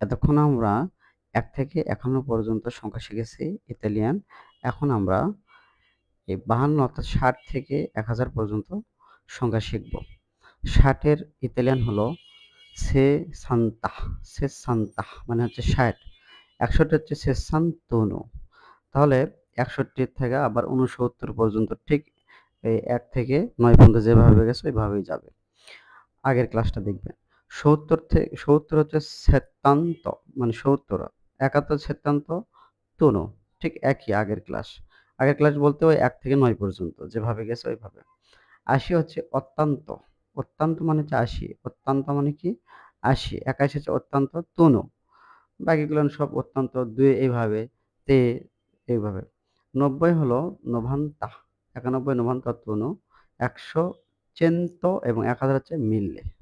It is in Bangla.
এতক্ষণ আমরা এক থেকে একান্ন পর্যন্ত সংখ্যা শিখেছি ইতালিয়ান। এখন আমরা এই বাহান্ন অর্থাৎ ষাট থেকে এক হাজার পর্যন্ত সংখ্যা শিখব। ষাটের ইতালিয়ান হলো সে সান্তা সে সান্তা মানে হচ্ছে ষাট। একষট্টি হচ্ছে সে সান্তনু। তাহলে একষট্টির থেকে আবার উনসত্তর পর্যন্ত ঠিক এই এক থেকে নয় পর্যন্ত যেভাবে গেছে ওইভাবেই যাবে। আগের ক্লাসটা দেখবেন। সত্তর থেকে সত্তর হচ্ছে সেতান্ত মানে সত্তর। একাত্তর সেতান্ত তনু। ঠিক একই আগের ক্লাস আগের ক্লাস বলতে ওই এক থেকে নয় পর্যন্ত, যেভাবে গেছে ওইভাবে। আশি হচ্ছে অত্যন্ত অত্যন্ত মানে হচ্ছে আশি। অত্যন্ত মানে কি? আশি। একাশি হচ্ছে অত্যন্ত তনু। বাকিগুলো সব অত্যন্ত দুই এইভাবে, তে এইভাবে। নব্বই হলো নভান্তা। একানব্বই নভান্তা, তনু। একশো চেন্ত এবং এক হাজার হচ্ছে মিললে।